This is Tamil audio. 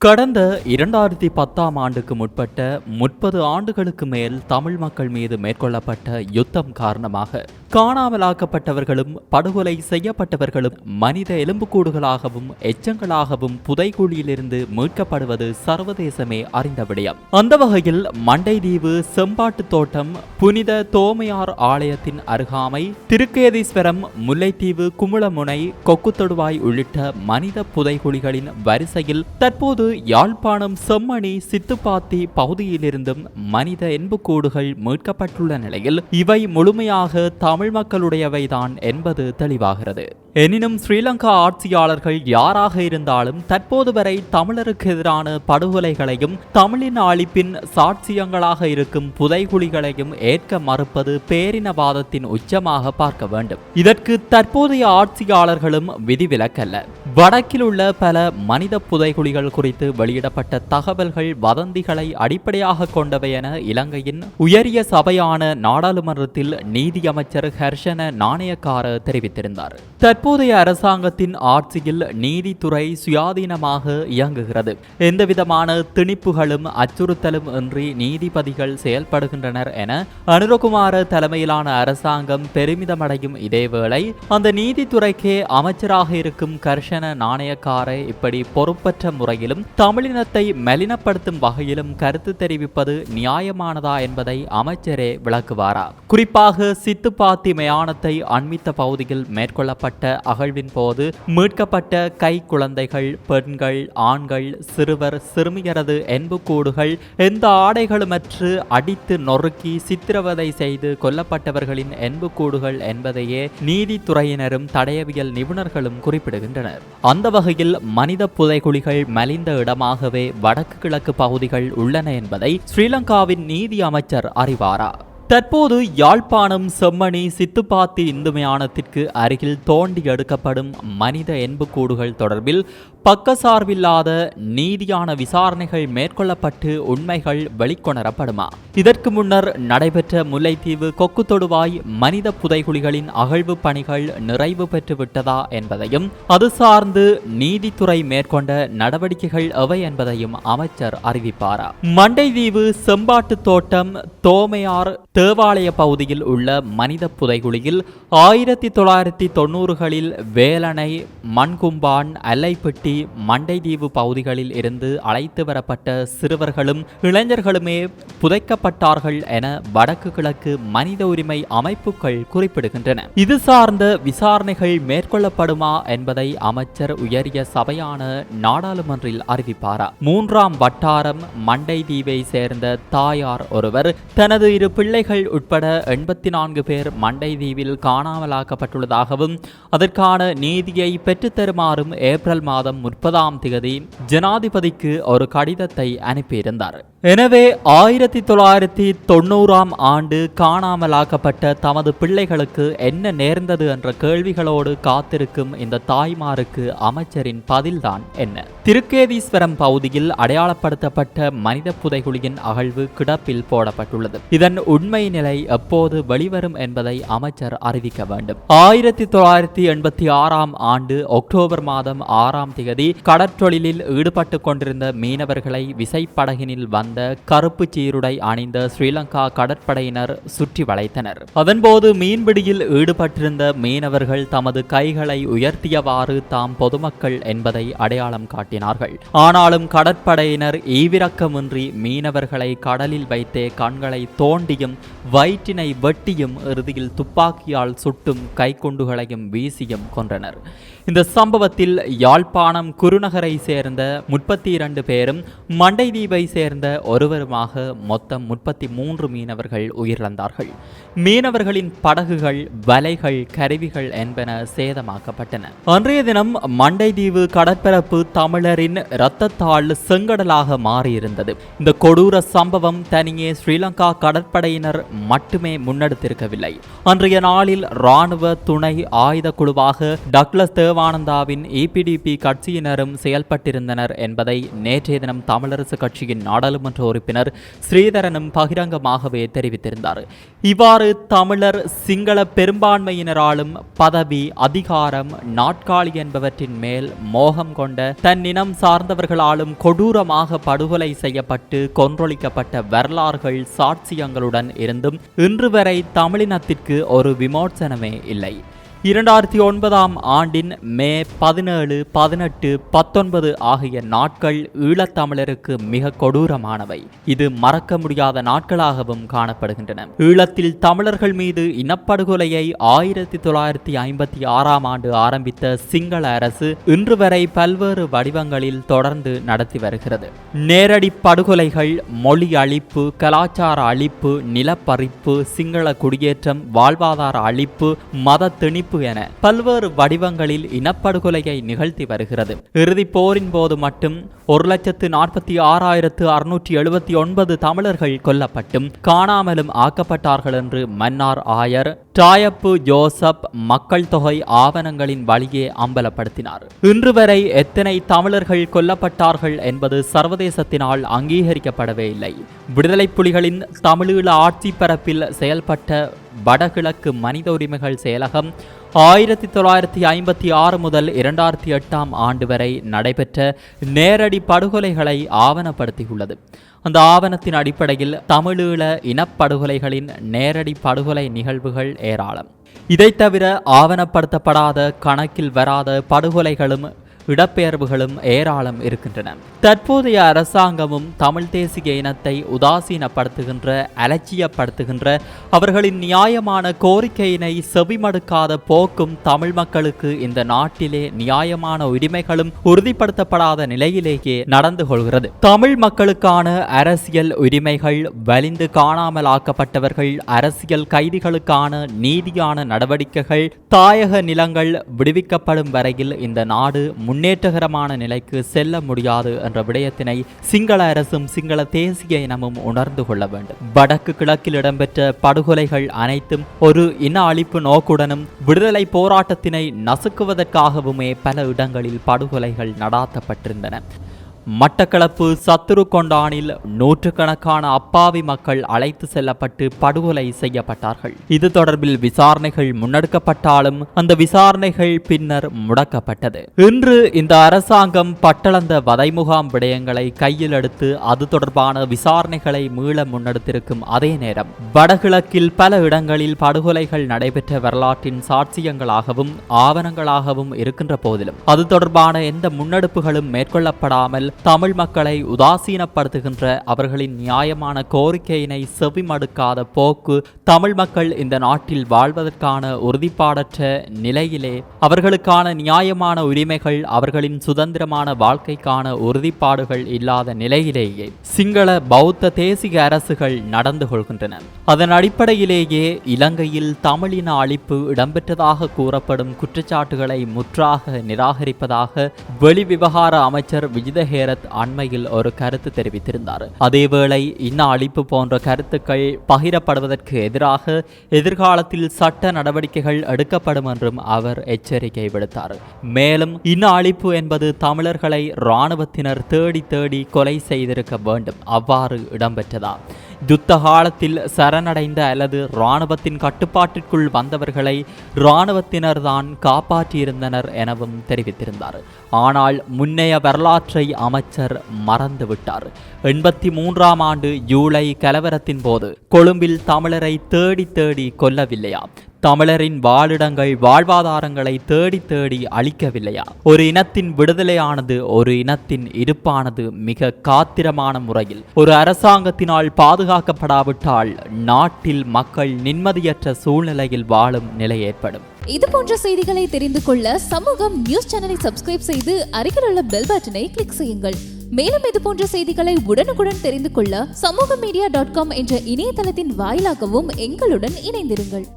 கடந்த இரண்டாயிரத்தி பத்தாம் ஆண்டுக்கு முற்பட்ட முப்பது ஆண்டுகளுக்கு மேல் தமிழ் மக்கள் மீது மேற்கொள்ளப்பட்ட யுத்தம் காரணமாக காணாமலாக்கப்பட்டவர்களும் படுகொலை செய்யப்பட்டவர்களும் மனித எலும்புக்கூடுகளாகவும் எச்சங்களாகவும் புதைகுழியிலிருந்து மீட்கப்படுவது சர்வதேசமே அறிந்த விடயம். அந்த வகையில் மண்டைதீவு செம்பாட்டு தோட்டம் புனித தோமையார் ஆலயத்தின் அருகாமை திருக்கேதீஸ்வரம் முல்லைத்தீவு குமுளமுனை கொக்குத்தொடுவாய் உள்ளிட்ட மனித புதைகுழிகளின் வரிசையில் தற்போது யாழ்ப்பாணம் செம்மணி சித்துப்பாத்தி பகுதியிலிருந்தும் மனித எண்புக்கூடுகள் மீட்கப்பட்டுள்ள நிலையில் இவை முழுமையாக தமிழ் தமிழ் மக்களுடையவைதான் என்பது தெளிவாகிறது. எனினும் ஸ்ரீலங்கா ஆட்சியாளர்கள் யாராக இருந்தாலும் தற்போது வரை தமிழருக்கு எதிரான படுகொலைகளையும் தமிழின் அழிப்பின் சாட்சியங்களாக இருக்கும் புதைகுழிகளையும் ஏற்க மறுப்பது பேரினவாதத்தின் உச்சமாக பார்க்க வேண்டும். இதற்கு தற்போதைய ஆட்சியாளர்களும் விதிவிலக்கல்ல. வடக்கில் உள்ள பல மனித புதைகுழிகள் குறித்து வெளியிடப்பட்ட தகவல்கள் வதந்திகளை அடிப்படையாக கொண்டவை என இலங்கையின் உயரிய சபையான நாடாளுமன்றத்தில் நீதியமைச்சர் ஹர்ஷன நாணயக்கார தெரிவித்திருந்தார். தற்போதைய அரசாங்கத்தின் ஆட்சியில் நீதித்துறை சுயாதீனமாக இயங்குகிறது. எந்தவிதமான திணிப்புகளும் அச்சுறுத்தலும் இன்றி நீதிபதிகள் செயல்படுகின்றனர் என அனுரகுமார தலைமையிலான அரசாங்கம் பெருமிதமடையும் இதேவேளை அந்த நீதித்துறைக்கே அமைச்சராக இருக்கும் கர்ஷன் நாணயக்காரை இப்படி பொறுப்பற்ற முறையிலும் தமிழினத்தை மலினப்படுத்தும் வகையிலும் கருத்து தெரிவிப்பது நியாயமானதா என்பதை அமைச்சரே விளக்குவாரா? குறிப்பாக சித்துப்பாத்தி மயானத்தை அண்மித்த பகுதியில் மேற்கொள்ளப்பட்ட அகழ்வின் போது மீட்கப்பட்ட கை குழந்தைகள் பெண்கள் ஆண்கள் சிறுவர் சிறுமியரது என்புக்கூடுகள் எந்த ஆடைகளுமற்று அடித்து நொறுக்கி சித்திரவதை செய்து கொல்லப்பட்டவர்களின் என்புக்கூடுகள் என்பதையே நீதித்துறையினரும் தடயவியல் நிபுணர்களும் குறிப்பிடுகின்றனர். அந்த வகையில் மனித புதைகுழிகள் மலிந்த இடமாகவே வடக்கு கிழக்கு பகுதிகள் உள்ளன என்பதை ஸ்ரீலங்காவின் நீதி அமைச்சர் அறிவாரா. தற்போது யாழ்ப்பாணம் செம்மணி சித்துப்பாத்தி இந்து மயானத்திற்கு அருகில் தோண்டி எடுக்கப்படும் மனித எண்புக்கூடுகள் தொடர்பில் பக்கசார்பில்லாத நீதியான விசாரணைகள் மேற்கொள்ளப்பட்டு உண்மைகள் வெளிக்கொணரப்படுமா? இதற்கு முன்னர் நடைபெற்ற முல்லைத்தீவு கொக்கு தொடுவாய் மனித புதைகுழிகளின் அகழ்வு பணிகள் நிறைவு பெற்று விட்டதா என்பதையும் அது சார்ந்து நீதித்துறை மேற்கொண்ட நடவடிக்கைகள் எவை என்பதையும் அமைச்சர் அறிவிப்பாரா? மண்டைதீவு செம்பாட்டு தோட்டம் தோமையார் தேவாலய பகுதியில் உள்ள மனித புதைகுழியில் ஆயிரத்தி தொள்ளாயிரத்தி தொண்ணூறுகளில் வேலணை மண்கும்பான் அல்லைப்பட்டி மண்டைதீவு பகுதிகளில் இருந்து அழைத்து வரப்பட்ட சிறுவர்களும் இளைஞர்களுமே புதைக்கப்பட்டார்கள் என வடக்கு கிழக்கு மனித உரிமை அமைப்புகள் குறிப்பிடுகின்றன. இது சார்ந்த விசாரணைகள் மேற்கொள்ளப்படுமா என்பதை அமைச்சர் உயரிய சபையான நாடாளுமன்றில் அறிவிப்பாரா? மூன்றாம் வட்டாரம் மண்டைதீவை சேர்ந்த தாயார் ஒருவர் தனது இரு பிள்ளைகள் உட்பட எண்பத்தி நான்கு பேர் மண்டை தீவில் காணாமலாக்கப்பட்டுள்ளதாகவும் அதற்கான நீதியை பெற்றுத்தருமாறும் ஏப்ரல் மாதம் முப்பதாம் தேதி ஜனாதிபதிக்கு ஒரு கடிதத்தை அனுப்பியிருந்தார். எனவே ஆயிரத்தி தொள்ளாயிரத்தி தொண்ணூறாம் ஆண்டு காணாமலாக்கப்பட்ட தமது பிள்ளைகளுக்கு என்ன நேர்ந்தது என்ற கேள்விகளோடு காத்திருக்கும் இந்த தாய்மாருக்கு அமைச்சரின் பதில்தான் என்ன? திருக்கேதீஸ்வரம் பகுதியில் அடையாளப்படுத்தப்பட்ட மனித புதைகுழியின் அகழ்வு கிடப்பில் போடப்பட்டுள்ளது. இதன் உண்மை நிலை எப்போது வெளிவரும் என்பதை அமைச்சர் அறிவிக்க வேண்டும். ஆயிரத்தி தொள்ளாயிரத்தி எண்பத்தி ஆறாம் ஆண்டு அக்டோபர் மாதம் ஆறாம் தேதி கடற்றொழிலில் ஈடுபட்டு கொண்டிருந்த மீனவர்களை விசைப்படகினில் வந்த கருப்பு சீருடை அணிந்த ஸ்ரீலங்கா கடற்படையினர் சுற்றி வளைத்தனர். அதன்போது மீன்பிடியில் ஈடுபட்டிருந்த மீனவர்கள் தமது கைகளை உயர்த்தியவாறு தாம் பொதுமக்கள் என்பதை அடையாளம் காட்டினார்கள். ஆனாலும் கடற்படையினர் ஈவிரக்கமின்றி மீனவர்களை கடலில் வைத்தே கண்களை தோண்டியும் வயிற்றினை வெட்டியும் இறுதியில் துப்பாக்கியால் சுட்டும் கைக்குண்டுகளையும் வீசியும் கொன்றனர். இந்த சம்பவத்தில் யாழ்ப்பாணம் குருநகரை சேர்ந்த முப்பத்தி இரண்டு பேரும் மண்டைதீவை சேர்ந்த ஒருவருமாக மொத்தம் முப்பத்தி மூன்று மீனவர்கள் உயிரிழந்தார்கள். மீனவர்களின் படகுகள் வலைகள் கருவிகள் என்பன சேதமாக்கப்பட்டன. அன்றைய தினம் மண்டைதீவு கடற்பரப்பு தமிழரின் இரத்தத்தால் செங்கடலாக மாறியிருந்தது. இந்த கொடூர சம்பவம் தனியே ஸ்ரீலங்கா கடற்படையினர் மட்டுமே முன்னெடுத்திருக்கவில்லை. அன்றைய நாளில் இராணுவ துணை ஆயுத குழுவாக டக்ளஸ் தேவானந்தாவின் இபிடிபி கட்சியினரும் செயல்பட்டிருந்தனர் என்பதை நேற்றைய தினம் தமிழரசு கட்சியின் நாடாளுமன்ற நாடாளுமன்ற உறுப்பினர் ஸ்ரீதரனும் பகிரங்கமாகவே தெரிவித்திருந்தார். இவ்வாறு தமிழர் சிங்கள பெரும்பான்மையினராலும் பதவி அதிகாரம் நாட்காலி என்பவற்றின் மேல் மோகம் கொண்ட தன் இனம் சார்ந்தவர்களாலும் கொடூரமாக படுகொலை செய்யப்பட்டு கொன்றொழிக்கப்பட்ட வரலாறுகள் சாட்சியங்களுடன் இருந்தும் இன்று வரை தமிழினத்திற்கு ஒரு விமோசனமே இல்லை. இரண்டாயிரத்தி ஒன்பதாம் ஆண்டின் மே பதினேழு பதினெட்டு பத்தொன்பது ஆகிய நாட்கள் ஈழத்தமிழருக்கு மிக கொடூரமானவை. இது மறக்க முடியாத நாட்களாகவும் காணப்படுகின்றன. ஈழத்தில் தமிழர்கள் மீது இனப்படுகொலையை ஆயிரத்தி தொள்ளாயிரத்தி ஐம்பத்தி ஆறாம் ஆண்டு ஆரம்பித்த சிங்கள அரசு இன்று வரை பல்வேறு வடிவங்களில் தொடர்ந்து நடத்தி வருகிறது. நேரடி படுகொலைகள் மொழி அழிப்பு கலாச்சார அழிப்பு நிலப்பறிப்பு சிங்கள குடியேற்றம் வாழ்வாதார அழிப்பு மத திணிப்பு என பல்வேறு வடிவங்களில் இனப்படுகொலையை நிகழ்த்தி வருகிறது. இறுதிப் போரின் போது மட்டும் ஒரு லட்சத்து நாற்பத்தி ஆறாயிரத்து அறுநூற்றி எழுபத்தி ஒன்பது தமிழர்கள் கொல்லப்பட்டும் காணாமலும் ஆக்கப்பட்டார்கள் என்று மன்னார் ஆயர் டாயப்பு ஜோசப் மக்கள் தொகை ஆவணங்களின் வழியே அம்பலப்படுத்தினார். இன்று வரை எத்தனை தமிழர்கள் கொல்லப்பட்டார்கள் என்பது சர்வதேசத்தினால் அங்கீகரிக்கப்படவே இல்லை. விடுதலை புலிகளின் தமிழீழ ஆட்சி பரப்பில் செயல்பட்ட வடகிழக்கு மனித உரிமைகள் செயலகம் ஆயிரத்தி தொள்ளாயிரத்தி ஐம்பத்தி ஆறு முதல் இரண்டாயிரத்தி எட்டாம் ஆண்டு வரை நடைபெற்ற நேரடி படுகொலைகளை ஆவணப்படுத்தியுள்ளது. அந்த ஆவணத்தின் அடிப்படையில் தமிழீழ இனப்படுகொலைகளின் நேரடி படுகொலை நிகழ்வுகள் ஏராளம். இதைத் தவிர ஆவணப்படுத்தப்படாத கணக்கில் வராத படுகொலைகளும் இடப்பெயர்வுகளும் ஏராளம் இருக்கின்றன. தற்போதைய அரசாங்கமும் தமிழ் தேசிய இனத்தை உதாசீனப்படுத்துகின்ற அலட்சியப்படுத்துகின்ற அவர்களின் நியாயமான கோரிக்கையினை செவிமடுக்காத போக்கும் தமிழ் மக்களுக்கு இந்த நாட்டிலே நியாயமான உரிமைகளும் உறுதிப்படுத்தப்படாத நிலையிலேயே நடந்து கொள்கிறது. தமிழ் மக்களுக்கான அரசியல் உரிமைகள் வலிந்து காணாமலாக்கப்பட்டவர்கள் அரசியல் கைதிகளுக்கான நீதியான நடவடிக்கைகள் தாயக நிலங்கள் விடுவிக்கப்படும் வரையில் இந்த நாடு முன் முன்னேற்றகரமான நிலைக்கு செல்ல முடியாது என்ற விடயத்தினை சிங்கள அரசும் சிங்கள தேசிய இனமும் உணர்ந்து கொள்ள வேண்டும். வடக்கு கிழக்கில் இடம்பெற்ற படுகொலைகள் அனைத்தும் ஒரு இன அழிப்பு நோக்குடனும் விடுதலை போராட்டத்தினை நசுக்குவதற்காகவுமே பல இடங்களில் படுகொலைகள் நடாத்தப்பட்டிருந்தன. மட்டக்களப்பு சத்துரு கொண்டானில் நூற்றுக்கணக்கான அப்பாவி மக்கள் அழைத்து செல்லப்பட்டு படுகொலை செய்யப்பட்டார்கள். இது தொடர்பில் விசாரணைகள் முன்னெடுக்கப்பட்டாலும் அந்த விசாரணைகள் பின்னர் முடக்கப்பட்டது. இன்று இந்த அரசாங்கம் பட்டளந்த வதைமுகாம் விடயங்களை கையில் எடுத்து அது தொடர்பான விசாரணைகளை மீள முன்னெடுத்திருக்கும் அதே நேரம். வடகிழக்கில் பல இடங்களில் படுகொலைகள் நடைபெற்ற வரலாற்றின் சாட்சியங்களாகவும் ஆவணங்களாகவும் இருக்கின்ற போதிலும். அது தொடர்பான எந்த முன்னெடுப்புகளும் மேற்கொள்ளப்படாமல் தமிழ் மக்களை உதாசீனப்படுத்துகின்ற அவர்களின் நியாயமான கோரிக்கையினை செவிமடுக்காத போக்கு தமிழ் மக்கள் இந்த நாட்டில் வாழ்வதற்கான உறுதிப்பாடற்ற நிலையிலே அவர்களுக்கான நியாயமான உரிமைகள் அவர்களின் சுதந்திரமான வாழ்க்கைக்கான உறுதிப்பாடுகள் இல்லாத நிலையிலேயே சிங்கள பௌத்த தேசிய அரசுகள் நடந்து கொள்கின்றன. அதன் அடிப்படையிலேயே இலங்கையில் தமிழின அழிப்பு இடம்பெற்றதாக கூறப்படும் குற்றச்சாட்டுகளை முற்றாக நிராகரிப்பதாக வெளிவிவகார அமைச்சர் விஜிதஹே ஹேரத் அண்மையில் ஒரு கருத்து தெரிவித்திருந்தார். அதேவேளை இன அழிப்பு போன்ற கருத்துக்கள் பகிரப்படுவதற்கு எதிராக எதிர்காலத்தில் சட்ட நடவடிக்கைகள் எடுக்கப்படும் என்றும் அவர் எச்சரிக்கை விடுத்தார். மேலும் இன அழிப்பு என்பது தமிழர்களை இராணுவத்தினர் தேடி தேடி கொலை செய்திருக்க வேண்டும். அவ்வாறு இடம்பெற்றதா? யுத்த காலத்தில் சரணடைந்த அல்லது இராணுவத்தின் கட்டுப்பாட்டிற்குள் வந்தவர்களை இராணுவத்தினர் தான் காப்பாற்றியிருந்தனர் எனவும் தெரிவித்திருந்தார். ஆனால் முன்னைய வரலாற்றை அமைச்சர் மறந்துவிட்டார். எண்பத்தி மூன்றாம் ஆண்டு ஜூலை கலவரத்தின் போது கொழும்பில் தமிழரை தேடி தேடி கொல்லவில்லையா தமிழரின் வாழிடங்கள் வாழ்வாதாரங்களை தேடி தேடி அழிக்கவில்லையா? ஒரு இனத்தின் விடுதலையானது ஒரு இனத்தின் இருப்பானது மிக காத்திரமான முறையில். ஒரு அரசாங்கத்தினால் பாதுகாக்கப்படாவிட்டால் நாட்டில் மக்கள் நிம்மதியற்ற சூழ்நிலையில் வாழும் நிலை ஏற்படும். இது போன்ற செய்திகளை தெரிந்து கொள்ள சமூகம் நியூஸ் சேனலை சப்ஸ்கிரைப் செய்து அருகில் உள்ள பெல் பட்டனை கிளிக் செய்யுங்கள். மேலும் இது போன்ற செய்திகளை உடனுக்குடன் தெரிந்து கொள்ள சமூக மீடியா டாட் காம் என்ற இணையதளத்தின் வாயிலாகவும் எங்களுடன் இணைந்திருங்கள்.